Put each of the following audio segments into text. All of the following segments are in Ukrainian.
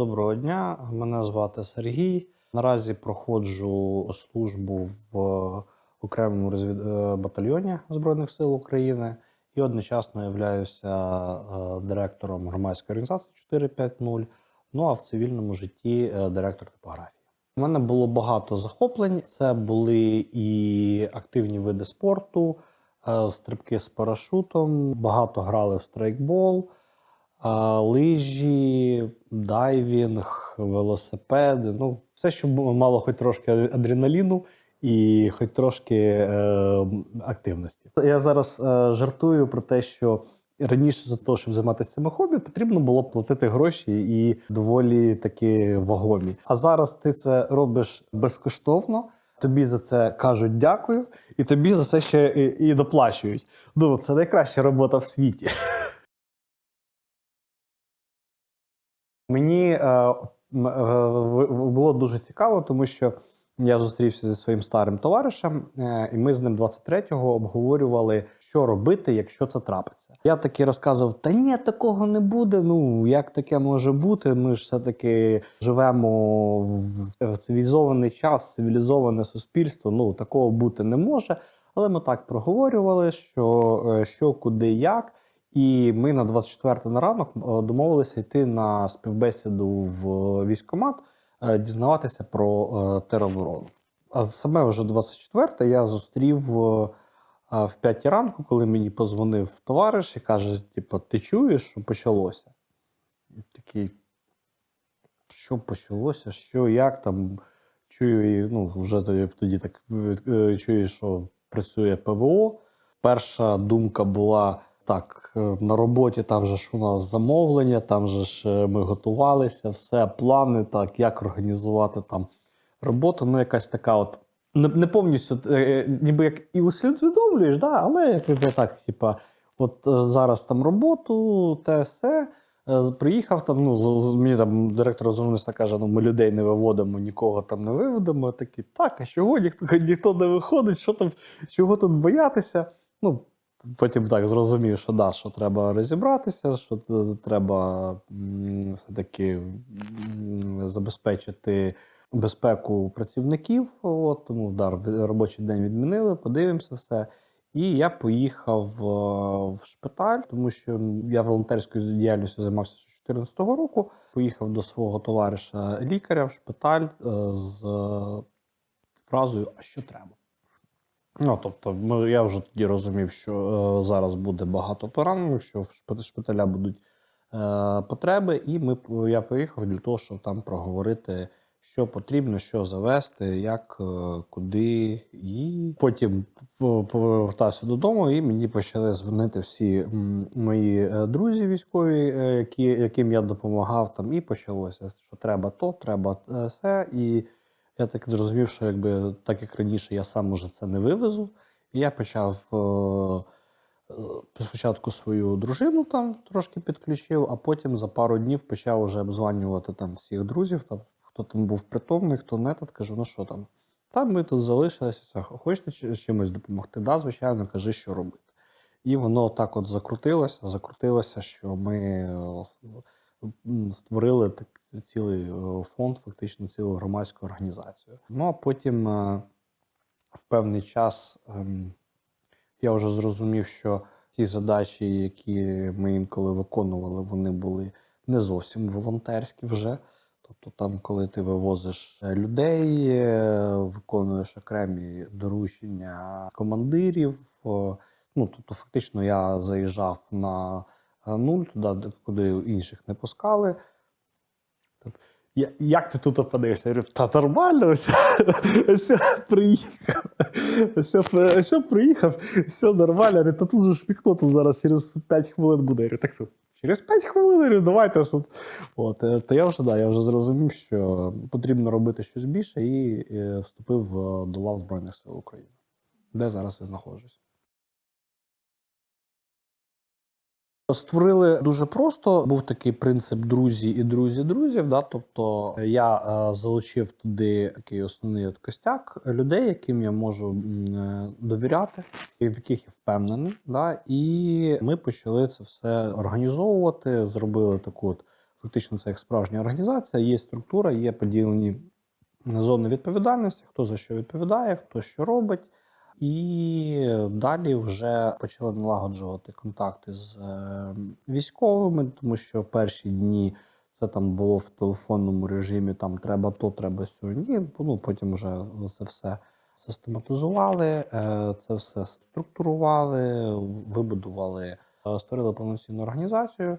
Доброго дня, мене звати Сергій. Наразі проходжу службу в окремому е, батальйоні Збройних сил України і одночасно являюся е, директором громадської організації 450, ну а в цивільному житті е, директор типографії. У мене було багато захоплень. Це були і активні види спорту, е, стрибки з парашутом, багато грали в страйкбол. А, лижі, дайвінг, велосипеди. Ну, все, що мало хоч трошки адреналіну і хоч трошки е, активності. Я зараз е, жартую про те, що раніше за те, щоб займатися цими хобі, потрібно було платити гроші і доволі таки вагомі. А зараз ти це робиш безкоштовно. Тобі за це кажуть дякую, і тобі за це ще і, і доплачують. Ну, це найкраща робота в світі. Мені е, е, було дуже цікаво, тому що я зустрівся зі своїм старим товаришем, е, і ми з ним 23-го обговорювали, що робити, якщо це трапиться. Я таки розказував: та ні, такого не буде. Ну як таке може бути? Ми ж все-таки живемо в в цивілізований час, цивілізоване суспільство. Ну такого бути не може. Але ми так проговорювали, що, е, що куди, як. І ми на 24 на ранок е, домовилися йти на співбесіду в військкомат, е, дізнаватися про е, тероборону. А саме вже 24 я зустрів е, е, в 5 ранку, коли мені позвонив товариш і каже: типу, ти чуєш, що почалося? І Такий, що почалося? Що, як там? Чую, ну, вже тоді, так е, чую, що працює ПВО. Перша думка була: так, е, на роботі там же ж у нас замовлення, там же ж е, ми готувалися, все, плани, так, як організувати там роботу. Ну, якась така от. Не, не повністю, е, ніби як і усвідомлюєш, да, але як так, типа, от зараз там роботу, те все. Приїхав там, ну, мені там директор журналіста каже, ну ми людей не виводимо, нікого там не виведемо. Такі, так, а чого ніхто, ніхто не виходить, що там, чого тут боятися? Ну, потім так зрозумів, що да, що треба розібратися, що треба все-таки забезпечити безпеку працівників. От, тому да, робочий день відмінили, подивимося все. І я поїхав е, в шпиталь, тому що я волонтерською діяльністю займався з 2014 року. Поїхав до свого товариша лікаря в шпиталь е, з фразою А що треба? Ну, тобто, ми, я вже тоді розумів, що е, зараз буде багато поранених, що в шпи- шпиталя будуть е, потреби, і ми, я поїхав для того, щоб там проговорити, що потрібно, що завести, як, е, куди. І потім по- повертався додому, і мені почали дзвонити всі мої е, друзі військові, е, які, яким я допомагав там, і почалося, що треба то, треба е, все. І я так зрозумів, що якби так як раніше я сам уже це не вивезу. І я почав е, е, спочатку свою дружину там трошки підключив, а потім за пару днів почав уже обзванювати там всіх друзів, там, хто там був притомний, хто не тут. Кажу, ну що там? Там ми тут залишилися. Хочете чи- чимось допомогти? Да, звичайно, кажи, що робити. І воно так от закрутилося, закрутилося, що ми е, створили так, цілий е, фонд, фактично цілу громадську організацію. Ну а потім е, в певний час ем, я вже зрозумів, що ті задачі, які ми інколи виконували, вони були не зовсім волонтерські вже. Тобто, там, коли ти вивозиш людей, е, виконуєш окремі доручення командирів. Ну, тобто, фактично, я заїжджав на нуль, туди, куди інших не пускали. Як ти тут опинився? Я говорю, та нормально, ось, ось приїхав. Ось, ось приїхав, все нормально. Я говорю, та тут же ж вікно тут зараз через 5 хвилин буде. Я говорю, так що, через 5 хвилин, говорю, давайте. тут». От, е, то я вже, да, я вже зрозумів, що потрібно робити щось більше і е, вступив е, до лав Збройних сил України, де зараз я знаходжусь. Створили дуже просто. Був такий принцип друзі і друзі друзів. Да? Тобто я е, залучив туди такий основний от костяк людей, яким я можу е, довіряти, в яких я впевнений. Да? І ми почали це все організовувати. Зробили таку от Фактично, це як справжня організація, є структура, є поділені зони відповідальності, хто за що відповідає, хто що робить. І далі вже почали налагоджувати контакти з е, військовими, тому що перші дні це там було в телефонному режимі, там треба то, треба сьо. Ні, ну потім вже це все систематизували, е, це все структурували, вибудували, е, створили повноцінну організацію,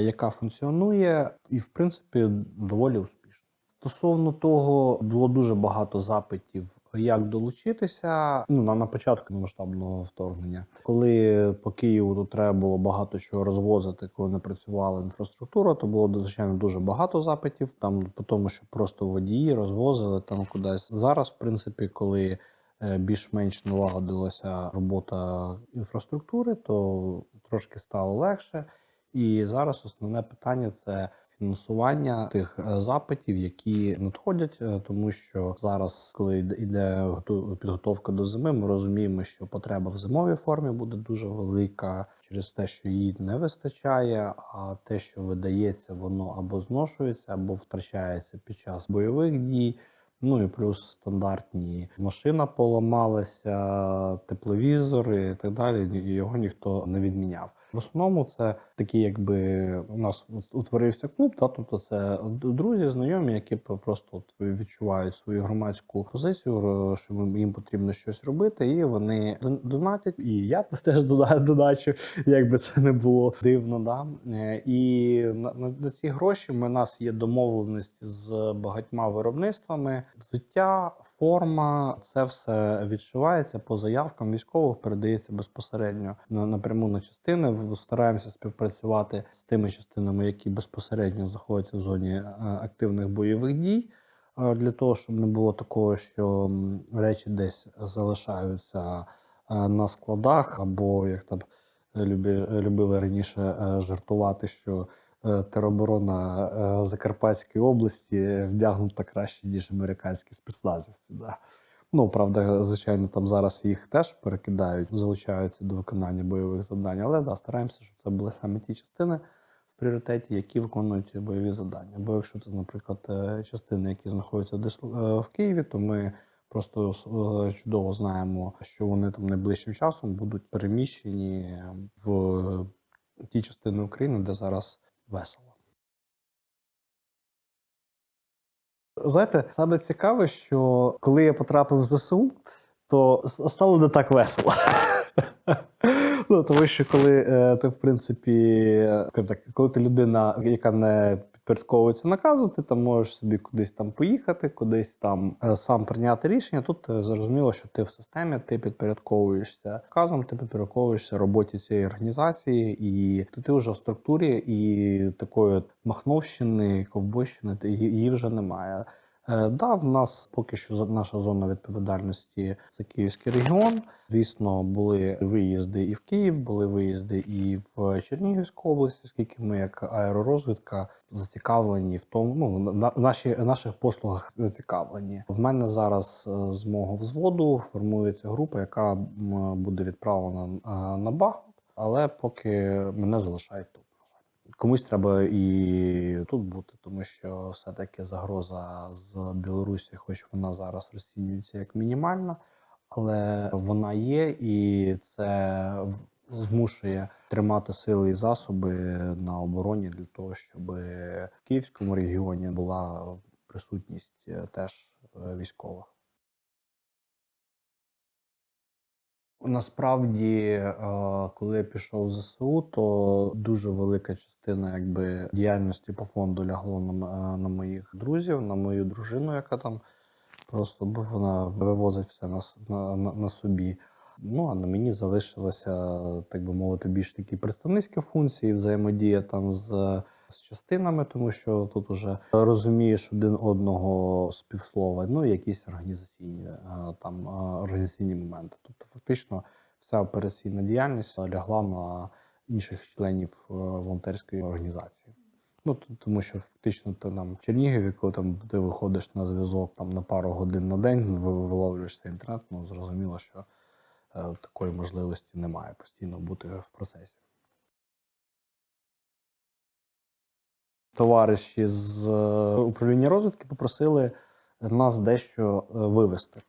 яка функціонує і, в принципі, доволі успішно. Стосовно того, було дуже багато запитів, як долучитися. Ну на, на початку масштабного вторгнення, коли по Києву тут треба було багато чого розвозити, коли не працювала інфраструктура, то було звичайно дуже багато запитів. Там по тому, що просто водії розвозили там кудись. Зараз, в принципі, коли е, більш-менш налагодилася робота інфраструктури, то трошки стало легше. І зараз основне питання це фінансування тих е, запитів, які надходять, е, тому що зараз, коли йде- підготовка до зими, ми розуміємо, що потреба в зимовій формі буде дуже велика через те, що її не вистачає, а те, що видається, воно або зношується, або втрачається під час бойових дій. Ну і плюс стандартні машина поламалася, тепловізори і так далі. Його ніхто не відміняв. В основному це такі, якби у нас утворився клуб, та тобто це друзі, знайомі, які просто відчувають свою громадську позицію, що їм- потрібно щось робити, і вони дон- донатять. І я теж доначу, як би це не було дивно. Да? Е, І на, на ці гроші ми у нас є домовленості з багатьма виробництвами. Взуття, форма, це все відшивається по заявкам військових, передається безпосередньо на напряму на частини. Стараємося співпрацювати з тими частинами, які безпосередньо знаходяться в зоні е, активних бойових дій. е, Для того, щоб не було такого, що речі десь залишаються е, на складах, або як там любили раніше жартувати, що тероборона е, Закарпатської області вдягнута краще, ніж американські спецназівці. Да. Ну, правда, звичайно, там зараз їх теж перекидають, залучаються до виконання бойових завдань, але да, стараємося, щоб це були саме ті частини в пріоритеті, які виконують бойові завдання. Бо якщо це, наприклад, е, частини, які знаходяться е, в Києві, то ми просто е, чудово знаємо, що вони там найближчим часом будуть переміщені в ті частини України, де зараз весело. Знаєте, саме цікаве, що коли я потрапив в ЗСУ, то стало не так весело. Ну, тому що коли е, ти, в принципі, так, коли ти людина, яка не підпорядковується наказу, ти там можеш собі кудись там поїхати, кудись там е, сам прийняти рішення. Тут е, зрозуміло, що ти в системі, ти підпорядковуєшся наказом, ти підпорядковуєшся роботі цієї організації, і то ти вже в структурі і такої махновщини, ковбойщини її вже немає. Е, Да, в нас поки що наша зона відповідальності це Київський регіон. Звісно, були виїзди і в Київ, були виїзди і в Чернігівську область, оскільки ми, як аеророзвідка, зацікавлені в тому, ну на наші наших послугах зацікавлені. В мене зараз е, з мого взводу формується група, яка буде відправлена е, на Бахмут, але поки мене залишають тут. Комусь треба і тут бути, тому що все-таки загроза з Білорусі, хоч вона зараз розцінюється як мінімальна, але вона є, і це змушує тримати сили і засоби на обороні для того, щоб в Київському регіоні була присутність е, теж е, військових. Насправді, е, коли я пішов в ЗСУ, то дуже велика частина якби діяльності по фонду лягло на, е, на моїх друзів, на мою дружину, яка там просто вона вивозить все на, на, на собі. Ну а на мені залишилося, так би мовити, більш такі представницькі функції, взаємодія там з, з частинами, тому що тут уже розумієш один одного співслова, ну і якісь організаційні е, там е, організаційні моменти. Тобто, фактично, вся операційна діяльність лягла на інших членів е, волонтерської організації. Ну тому що фактично ти там в Чернігові, коли там ти виходиш на зв'язок там на пару годин на день, виловлюєшся інтернет, ну зрозуміло, що такої можливості немає постійно бути в процесі. Товариші з е, управління розвідки попросили нас дещо е, вивезти.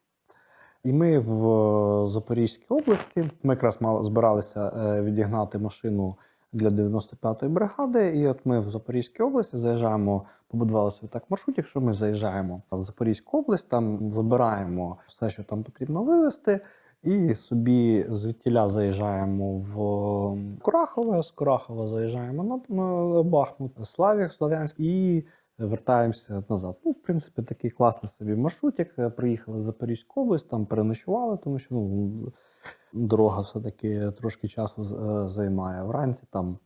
І ми в е, Запорізькій області ми якраз збиралися відігнати машину для 95-ї бригади. І от ми в Запорізькій області заїжджаємо, побудували собі так маршрут. Якщо ми заїжджаємо в Запорізьку область, там забираємо все, що там потрібно вивезти. І собі звідтіля заїжджаємо в Курахове, з Курахова заїжджаємо на, Бахмут, Славік, Слов'янськ і вертаємося назад. Ну, в принципі, такий класний собі маршрутик. Приїхали в Запорізьку область, там переночували, тому що ну, дорога все-таки трошки часу е, займає. Вранці там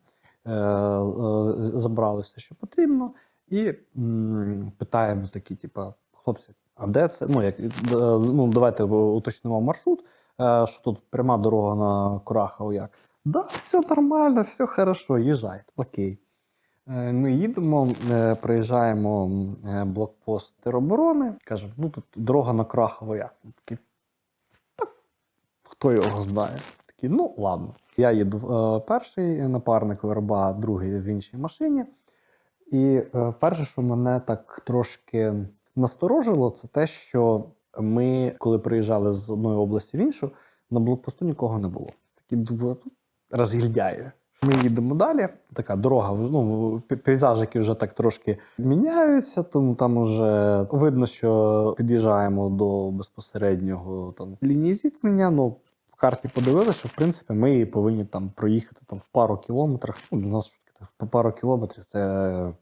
е, е, забрали все, що потрібно, і м, питаємо такі, типа, хлопці, а де це? Ну, як, е, ну, давайте уточнимо маршрут. Е, що тут пряма дорога на Курахову як? Да, все нормально, все хорошо, їжджайте. Окей. Е, Ми їдемо, е, приїжджаємо блокпост тероборони. Кажемо, ну тут дорога на Курахово як? Такі, та хто його знає? Такі, ну ладно. Я їду перший напарник верба, другий в іншій машині. І перше, що мене так трошки насторожило, це те, що ми, коли приїжджали з одної області в іншу, на блокпосту нікого не було. Такі «Ну, розгільдяє. Ми їдемо далі. Така дорога, ну, пейзажики вже так трошки міняються, тому там вже видно, що під'їжджаємо до безпосереднього там лінії зіткнення. Ну, в карті подивилися, що в принципі ми повинні там проїхати там в пару кілометрах. Ну, для нас по пару кілометрів це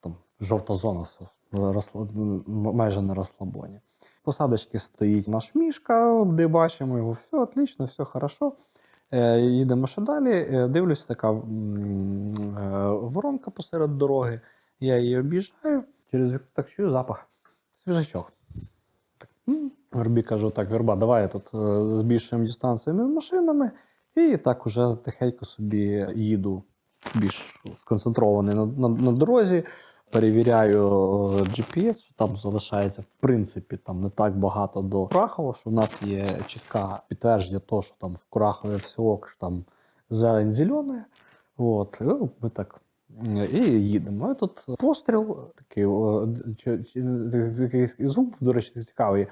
там жовта зона майже на розслабоні. Посадочки стоїть наш мішка, де бачимо його, все отлично, все хорошо. Е, їдемо ще далі. Е, дивлюсь, така е, воронка посеред дороги. Я її об'їжджаю, через вікно так чую запах. Свіжачок. Вербі кажу, так, верба, давай тут збільшуємо дистанцію машинами. І так уже тихенько собі їду більш сконцентрований на, на, на дорозі. Перевіряю е, GPS, що там залишається в принципі там не так багато до Курахова, що в нас є чітке підтвердження того, що там в Курахові все ок, що там зелень зелена. От, ну, ми так і їдемо. І тут постріл, такий якийсь звук, до речі, цікавий.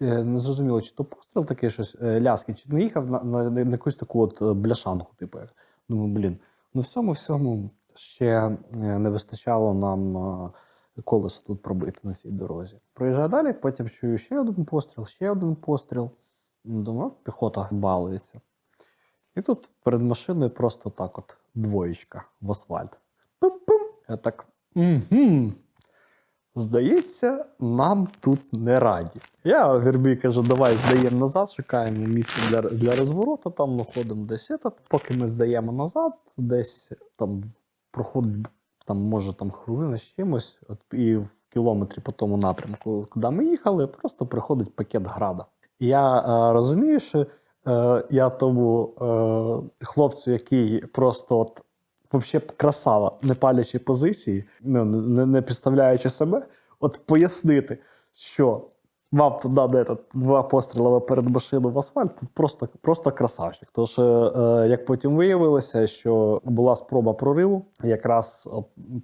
Е, Не зрозуміло, чи то постріл такий щось е, ляски, чи не їхав на, на, на якусь таку от бляшанку, типу. Думаю, блін, ну всьому всьому ще е, не вистачало нам е, колесо тут пробити на цій дорозі. Проїжджаю далі, потім чую ще один постріл, ще один постріл. Думаю, піхота балується. І тут перед машиною просто так от двоєчка в асфальт. Пум-пум. Я так. Угу. Здається, нам тут не раді. Я Вербій кажу, давай здаємо назад, шукаємо місце для, для розвороту, там знаходимо десь. Поки ми здаємо назад, десь там проходить там, може там хвилина з чимось, от, і в кілометрі по тому напрямку, куди ми їхали, просто приходить пакет града. Я е, розумію, що е, я тому е, хлопцю, який просто от взагалі красава, не палячи позиції, ну, не, не підставляючи себе, от пояснити, що вам туди де тут два постріли перед машиною в асфальт, тут просто, просто красавчик. Тож, е, як потім виявилося, що була спроба прориву, якраз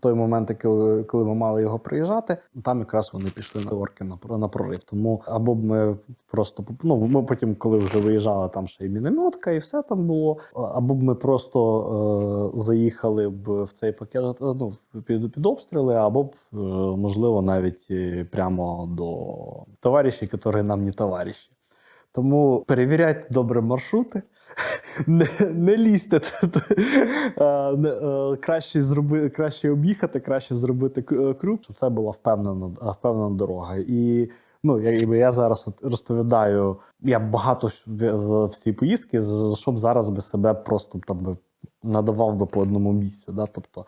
той момент, коли, ми мали його приїжджати, там якраз вони пішли на орки на, на прорив. Тому або ми просто ну, ми потім, коли вже виїжджали, там ще й мінометка, і все там було. Або б ми просто е, заїхали б в цей пакет е, ну, під, під обстріли, або б, е, можливо, навіть е, прямо до товаришів, які нам не товариші. Тому перевіряйте добре маршрути. Не, не лізьте. Е, е, краще, зроби, краще об'їхати, краще зробити е, щоб це була впевнена, впевнена дорога. І ну, я, я зараз розповідаю, я багато за в цій поїздки, за що зараз би себе просто там би надавав би по одному місцю. Да? Тобто,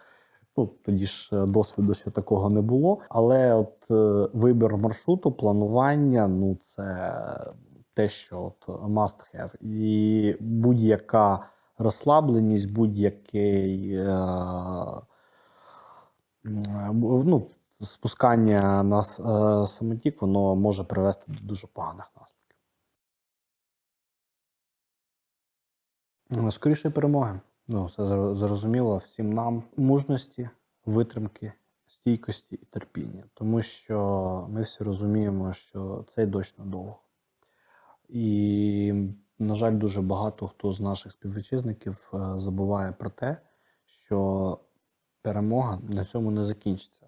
ну, тоді ж е, досвіду ще такого не було. Але от е, вибір маршруту, планування ну це те, що от must have. І будь-яка розслабленість, будь-який е, ну, спускання на е, самотік, воно може привести до дуже поганих наслідків. Скоріше перемоги. Ну, зро- зрозуміло всім нам. Мужності, витримки, стійкості і терпіння, тому що ми всі розуміємо, що цей дощ надовго. І, на жаль, дуже багато хто з наших співвітчизників е, забуває про те, що перемога на цьому не закінчиться.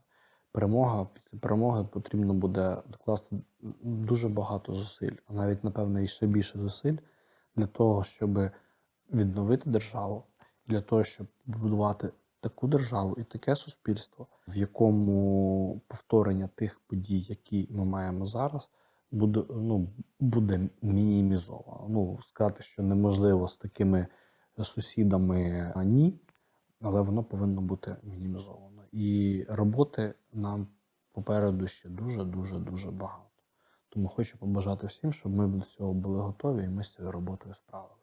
Перемога після перемоги потрібно буде докласти дуже багато зусиль, а навіть, напевно, і ще більше зусиль для того, щоб відновити державу, для того, щоб побудувати таку державу і таке суспільство, в якому повторення тих подій, які ми маємо зараз, буде, ну, буде мінімізовано. Ну, сказати, що неможливо з такими сусідами ні, але воно повинно бути мінімізовано. І роботи нам попереду ще дуже, дуже, дуже багато. Тому хочу побажати всім, щоб ми до цього були готові і ми з цією роботою справилися.